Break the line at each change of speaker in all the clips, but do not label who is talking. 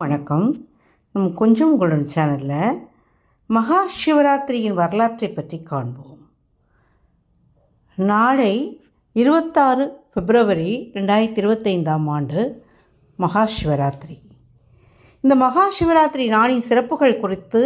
வணக்கம். நம் கொஞ்சம் உங்களுடன் சேனலில் மகா சிவராத்திரியின் வரலாற்றை பற்றி காண்போம். நாளை இருபத்தாறு பிப்ரவரி ரெண்டாயிரத்தி இருபத்தைந்தாம் ஆண்டு மகா சிவராத்திரி. இந்த மகா சிவராத்திரி நாளின் சிறப்புகள் குறித்து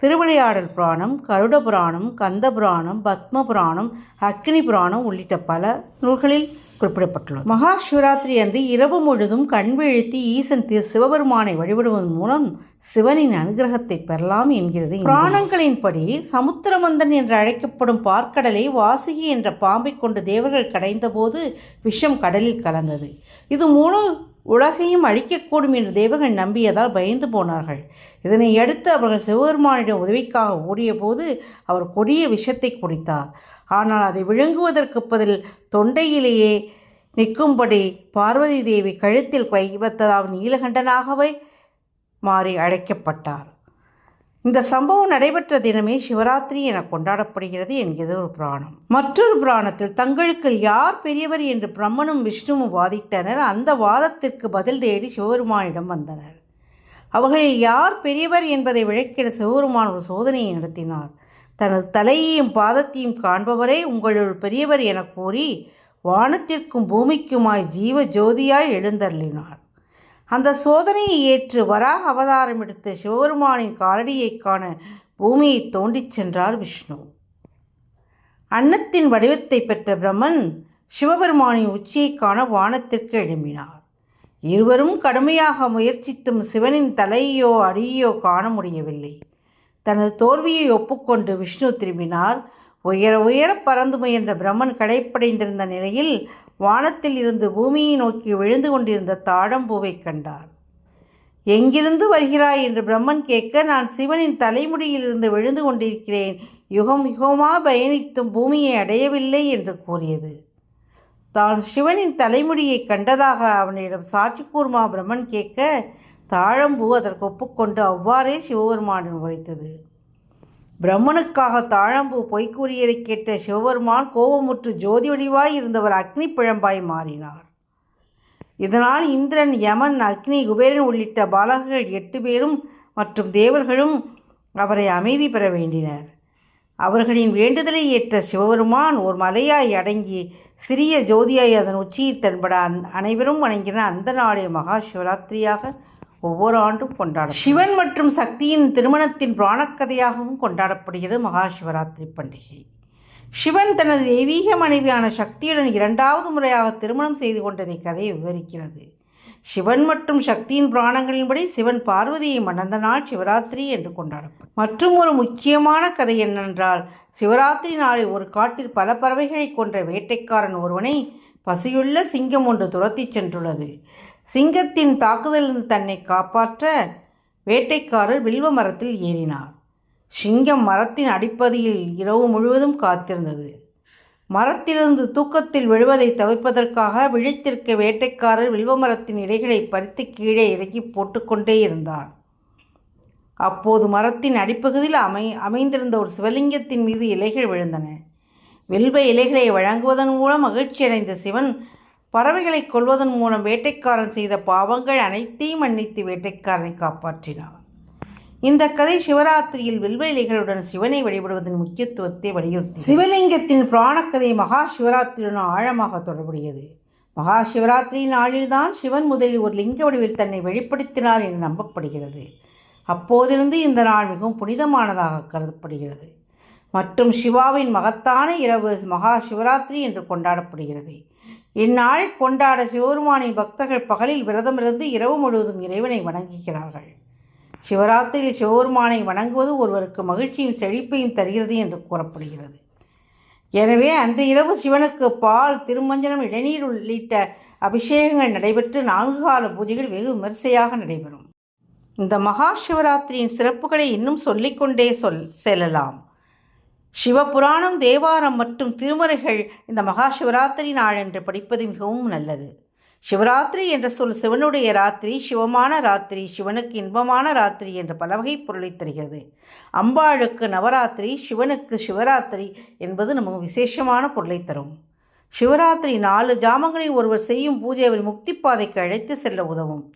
திருவிளையாடல் புராணம் கருட புராணம் கந்த புராணம் பத்ம புராணம் அக்னி புராணம் உள்ளிட்ட பல நூல்களில் குறிப்பிடப்பட்டுள்ளது. மகா சிவராத்திரி அன்று இரவு முழுதும் கண் விழுத்தி ஈசன் திரு சிவபெருமானை வழிபடுவதன் மூலம் சிவனின் அனுகிரகத்தை பெறலாம் என்கிறது புராணங்களின்படி சமுத்திரமந்தன் என்று அழைக்கப்படும் பார்க்கடலை வாசுகி என்ற பாம்பை கொண்டு தேவர்கள் கடைந்தபோது விஷம் கடலில் கலந்தது. இது மூலம் உலகையும் அழிக்கக்கூடும் என்று தேவர்கள் நம்பியதால் பயந்து போனார்கள். இதனை அடுத்து அவர்கள் சிவபெருமானிடம் உதவிக்காக ஓடியபோது அவர் கொடிய விஷத்தை குடித்தார். ஆனால் அதை விழுங்குவதற்கு பதில் தொண்டையிலேயே நிற்கும்படி பார்வதி தேவி கழுத்தில் வைத்ததால் நீலகண்டனாகவே மாறி அழைக்கப்பட்டார். இந்த சம்பவம் நடைபெற்ற தினமே சிவராத்திரி என கொண்டாடப்படுகிறது என்கிறது ஒரு புராணம். மற்றொரு புராணத்தில் தங்களுக்கு யார் பெரியவர் என்று பிரம்மனும் விஷ்ணுவும் வாதிட்டனர். அந்த வாதத்திற்கு பதில் தேடி சிவபெருமானிடம் வந்தனர். அவர்களில் யார் பெரியவர் என்பதை விளக்கிட சிவபெருமான் ஒரு சோதனையை நடத்தினார். தனது தலையையும் பாதத்தையும் காண்பவரே உங்களுள் பெரியவர் என கூறி வானத்திற்கும் பூமிக்குமாய் ஜீவ ஜோதியாய் எழுந்தருளினார். அந்த சோதனையை ஏற்று வராக அவதாரம் எடுத்து சிவபெருமானின் காலடியை காண பூமியை தோண்டிச் சென்றார் விஷ்ணு. அன்னத்தின் வடிவத்தை பெற்ற பிரம்மன் சிவபெருமானின் உச்சியை காண வானத்திற்கு எழும்பினார். இருவரும் கடுமையாக முயற்சித்தும் சிவனின் தலையோ அடியோ காண முடியவில்லை. தனது தோல்வியை ஒப்புக்கொண்டு விஷ்ணு திரும்பினார். உயர உயர பறந்து முயன்ற பிரம்மன் கடைப்படைந்திருந்த நிலையில் வானத்தில் இருந்து பூமியை நோக்கி விழுந்து கொண்டிருந்த தாழம்பூவை கண்டார். எங்கிருந்து வருகிறாய்? என்று பிரம்மன் கேட்க நான் சிவனின் தலைமுடியிலிருந்து விழுந்து கொண்டிருக்கிறேன். யுகம் யுகமா பயணித்தும் பூமியை அடையவில்லை என்று கூறியது. தான் சிவனின் தலைமுடியை கண்டதாக அவனிடம் சாட்சி கூர்மா பிரம்மன் கேட்க தாழம்பூ அதற்கு ஒப்புக்கொண்டு அவ்வாறே சிவபெருமானின் உரைத்தது. பிரம்மனுக்காக தாழம்பூ பொய்க்கூறியதை கேட்ட சிவபெருமான் கோபமுற்று ஜோதி வடிவாய் இருந்தவர் அக்னி பிழம்பாய் மாறினார். இதனால் இந்திரன் யமன் அக்னி குபேரன் உள்ளிட்ட பாலகர்கள் எட்டு பேரும் மற்றும் தேவர்களும் அவரை அமைதி பெற வேண்டினர். அவர்களின் வேண்டுதலை ஏற்ற சிவபெருமான் ஒரு மலையாய் அடங்கி சிறிய ஜோதியாய் அதன் உச்சியில் தென்பட அந் அனைவரும் வணங்கின அந்த நாளே மகா சிவராத்திரியாக ஒவ்வொரு ஆண்டும் கொண்டாட சிவன் மற்றும் சக்தியின் திருமணத்தின் பிராணக்கதையாகவும் கொண்டாடப்படுகிறது மகா சிவராத்திரி பண்டிகை. சிவன் தனது தெய்வீக மனைவியான சக்தியுடன் இரண்டாவது முறையாக திருமணம் செய்து கொண்டதை கதை விவரிக்கிறது. சிவன் மற்றும் சக்தியின் புராணங்களின்படி சிவன் பார்வதியை மணந்த நாள் சிவராத்திரி என்று கொண்டாடப்படும். மற்றும் ஒரு முக்கியமான கதை என்னென்றால் சிவராத்திரி நாளில் ஒரு காட்டில் பல பறவைகளை கொன்ற வேட்டைக்காரன் ஒருவனை பசியுள்ள சிங்கம் ஒன்று துரத்திச் சென்றுள்ளது. சிங்கத்தின் தாக்குதலிருந்து தன்னை காப்பாற்ற வேட்டைக்காரர் வில்வ மரத்தில் ஏறினார். சிங்கம் மரத்தின் அடிப்பகுதியில் இரவு முழுவதும் காத்திருந்தது. மரத்திலிருந்து தூக்கத்தில் விழுவதை தவிர்ப்பதற்காக விழித்திருக்க வேட்டைக்காரர் வில்வ மரத்தின் இலைகளை பறித்து கீழே இறக்கி போட்டுக்கொண்டே இருந்தார். அப்போது மரத்தின் அடிப்பகுதியில் அமை அமைந்திருந்த ஒரு சிவலிங்கத்தின் மீது இலைகள் விழுந்தன. வில்வ இலைகளை வழங்குவதன் மூலம் மகிழ்ச்சியடைந்த சிவன் பறவைகளை கொல்வதன் மூலம் வேட்டைக்காரன் செய்த பாவங்கள் அனைத்தையும் மன்னித்து வேட்டைக்காரனை காப்பாற்றினார் இந்த கதை சிவராத்திரியில் வில்வ சிவனை வழிபடுவதன் முக்கியத்துவத்தை வலியுறுத்தி. சிவலிங்கத்தின் புராணக்கதை மகா சிவராத்திரியுடன் ஆழமாக தொடர்புடையது. மகா சிவராத்திரி நாளில்தான் சிவன் முதலில் ஒரு லிங்க வடிவில் தன்னை வெளிப்படுத்தினார் என நம்பப்படுகிறது. அப்போதிருந்து இந்த நாள் மிகவும் புனிதமானதாக கருதப்படுகிறது. மற்றும் சிவாவின் மகத்தான இரவு மகா சிவராத்திரி என்று கொண்டாடப்படுகிறது. இந்நாளை கொண்டாட சிவபெருமானின் பக்தர்கள் பகலில் விரதமிருந்து இரவு முழுவதும் இறைவனை வணங்குகிறார்கள். சிவராத்திரியில் சிவபெருமானை வணங்குவது ஒருவருக்கு மகிழ்ச்சியும் செழிப்பையும் தருகிறது என்று கூறப்படுகிறது. எனவே அன்று இரவு சிவனுக்கு பால் திருமஞ்சனம் இளநீர் உள்ளிட்ட அபிஷேகங்கள் நடைபெற்று நான்கு கால பூஜைகள் வெகு விமரிசையாக நடைபெறும். இந்த மகா சிவராத்திரியின் சிறப்புகளை இன்னும் சொல்லிக்கொண்டே சொல் செல்லலாம். சிவபுராணம் தேவாரம் மற்றும் திருமுறைகள் இந்த மகா சிவராத்திரி நாள் என்று படிப்பது மிகவும் நல்லது. சிவராத்திரி என்ற சொல் சிவனுடைய ராத்திரி சிவமான ராத்திரி சிவனுக்கு இன்பமான ராத்திரி என்ற பல வகை பொருளை தருகிறது. அம்பாளுக்கு நவராத்திரி சிவனுக்கு சிவராத்திரி என்பது நமக்கு விசேஷமான பொருளை தரும். சிவராத்திரி நாலு ஜாமங்களை ஒருவர் செய்யும் பூஜை அவர் முக்தி பாதைக்கு அழைத்து செல்ல உதவும்.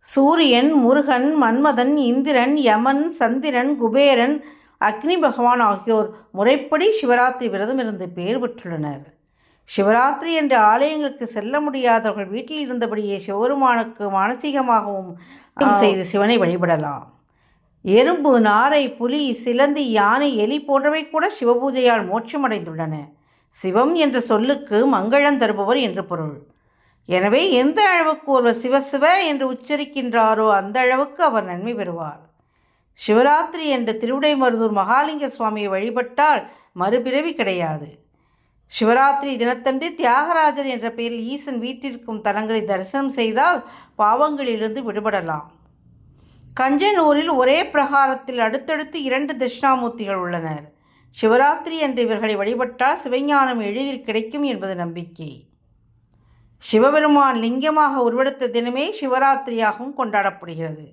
சூரியன் முருகன் மன்மதன் இந்திரன் யமன் சந்திரன் குபேரன் அக்னி பகவான் ஆகியோர் முறைப்படி சிவராத்திரி விரதம் இருந்து பெயர் பெற்றுள்ளனர். சிவராத்திரி என்ற ஆலயங்களுக்கு செல்ல முடியாதவர்கள் வீட்டில் இருந்தபடியே சிவபெருமானுக்கு மானசீகமாகவும் செய்து சிவனை வழிபடலாம். எறும்பு நாரை புலி சிலந்தி யானை எலி போன்றவை கூட சிவபூஜையால் மோட்சமடைந்துள்ளன. சிவம் என்ற சொல்லுக்கு மங்களம் தருபவர் என்று பொருள். எனவே எந்த அளவுக்கு ஒருவர் சிவசிவ என்று உச்சரிக்கின்றாரோ அந்த அளவுக்கு அவர் நன்மை பெறுவார். சிவராத்திரி என்ற திருவிடைமருதூர் மகாலிங்க சுவாமியை வழிபட்டால் மறுபிறவி கிடையாது. சிவராத்திரி தினத்தன்று தியாகராஜர் என்ற பெயரில் ஈசன் வீட்டிற்கும் தலங்களை தரிசனம் செய்தால் பாவங்களிலிருந்து விடுபடலாம். கஞ்சனூரில் ஒரே பிரகாரத்தில் அடுத்தடுத்து இரண்டு தட்சிணாமூர்த்திகள் உள்ளனர். சிவராத்திரி என்று இவர்களை வழிபட்டால் சிவஞானம் எளிதில் கிடைக்கும் என்பது நம்பிக்கை. சிவபெருமான் லிங்கமாக உருவெடுத்த தினமே சிவராத்திரியாகவும் கொண்டாடப்படுகிறது.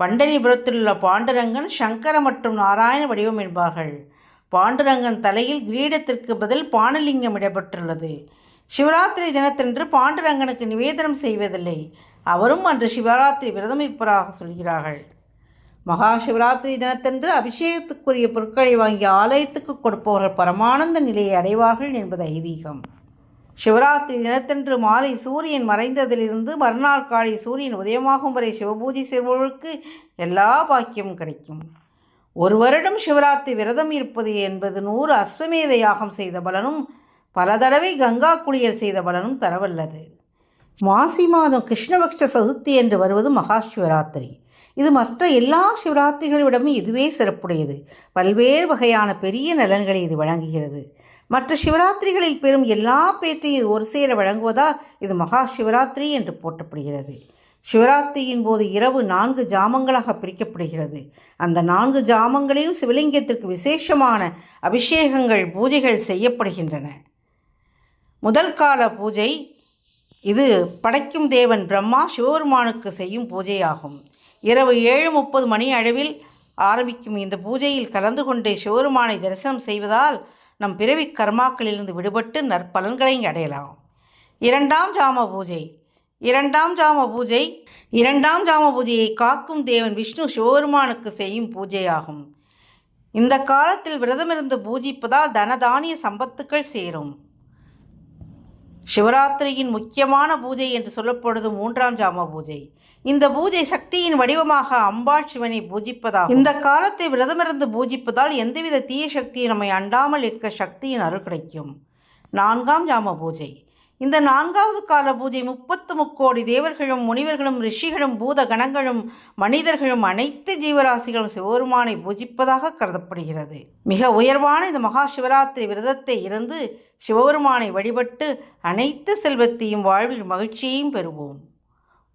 பண்டரிபுரத்தில் உள்ள பாண்டுரங்கன் சங்கர மற்றும் நாராயண வடிவம் என்பார்கள். பாண்டுரங்கன் தலையில் கிரீடத்திற்கு பதில் பானலிங்கம் இடப்பட்டுள்ளது சிவராத்திரி தினத்தன்று பாண்டுரங்கனுக்கு நிவேதனம் செய்வதில்லை. அவரும் அன்று சிவராத்திரி விரதம் இருப்பதாக சொல்கிறார்கள். மகா சிவராத்திரி தினத்தன்று அபிஷேகத்துக்குரிய பொருட்களை வாங்கி ஆலயத்துக்கு கொடுப்பவர்கள் பரமானந்த நிலையை அடைவார்கள் என்பது ஐதீகம். சிவராத்திரி தினத்தன்று மாலை சூரியன் மறைந்ததிலிருந்து மறுநாள் காலை சூரியன் உதயமாகும் வரை சிவபூஜை செய்பவர்களுக்கு எல்லா பாக்கியமும் கிடைக்கும். ஒரு வருடம் சிவராத்திரி விரதம் இருப்பது என்பது நூறு அஸ்வமேத யாகம் செய்த பலனும் பல தடவை கங்கா குளியல் செய்த பலனும் தரவல்லது. மாசி மாதம் கிருஷ்ணபக்ஷ சதுர்த்தி என்று வருவது மகா சிவராத்திரி. இது மற்ற எல்லா சிவராத்திரிகளை விடவும் இதுவே சிறப்புடையது. பல்வேறு வகையான பெரிய நலன்களை இது வழங்குகிறது. மற்ற சிவராத்திரிகளில் பெறும் எல்லா பேற்றையும் ஒரு சேர வழங்குவதால் இது மகா சிவராத்திரி என்று போற்றப்படுகிறது. சிவராத்திரியின் போது இரவு நான்கு ஜாமங்களாக பிரிக்கப்படுகிறது. அந்த நான்கு ஜாமங்களிலும் சிவலிங்கத்திற்கு விசேஷமான அபிஷேகங்கள் பூஜைகள் செய்யப்படுகின்றன. முதல் கால பூஜை இது படைக்கும் தேவன் பிரம்மா சிவபெருமானுக்கு செய்யும் பூஜையாகும். இரவு ஏழு முப்பது மணி அளவில் ஆரம்பிக்கும் இந்த பூஜையில் கலந்து கொண்டே சிவபெருமானை தரிசனம் செய்வதால் நம் பிறவி கர்மாக்களிலிருந்து விடுபட்டு நற்பலன்களை அடையலாம். இரண்டாம் ஜாம பூஜை. இரண்டாம் ஜாம பூஜை. இரண்டாம் ஜாம பூஜையை காக்கும் தேவன் விஷ்ணு சிவபெருமானுக்கு செய்யும் பூஜையாகும். இந்த காலத்தில் விரதமிருந்து பூஜிப்பதால் தனதானிய சம்பத்துக்கள் சேரும். சிவராத்திரியின் முக்கியமான பூஜை என்று சொல்லப்படுவது மூன்றாம் ஜாம பூஜை. இந்த பூஜை சக்தியின் வடிவமாக அம்பாள் சிவனை பூஜிப்பதாகும். இந்த காலத்தை விரதமிருந்து பூஜிப்பதால் எந்தவித தீய சக்தியை நம்மை அண்டாமல் இருக்க சக்தியின் அருள் கிடைக்கும். நான்காம் ஜாம பூஜை. இந்த நான்காவது கால பூஜை முப்பத்து முக்கோடி தேவர்களும் முனிவர்களும் ரிஷிகளும் பூத கணங்களும் மனிதர்களும் அனைத்து ஜீவராசிகளும் சிவபெருமானை பூஜிப்பதாக கருதப்படுகிறது. மிக உயர்வான இந்த மகா சிவராத்திரி விரதத்தை இருந்து சிவபெருமானை வழிபட்டு அனைத்து செல்வத்தையும் வாழ்வில் மகிழ்ச்சியையும் பெறுவோம்.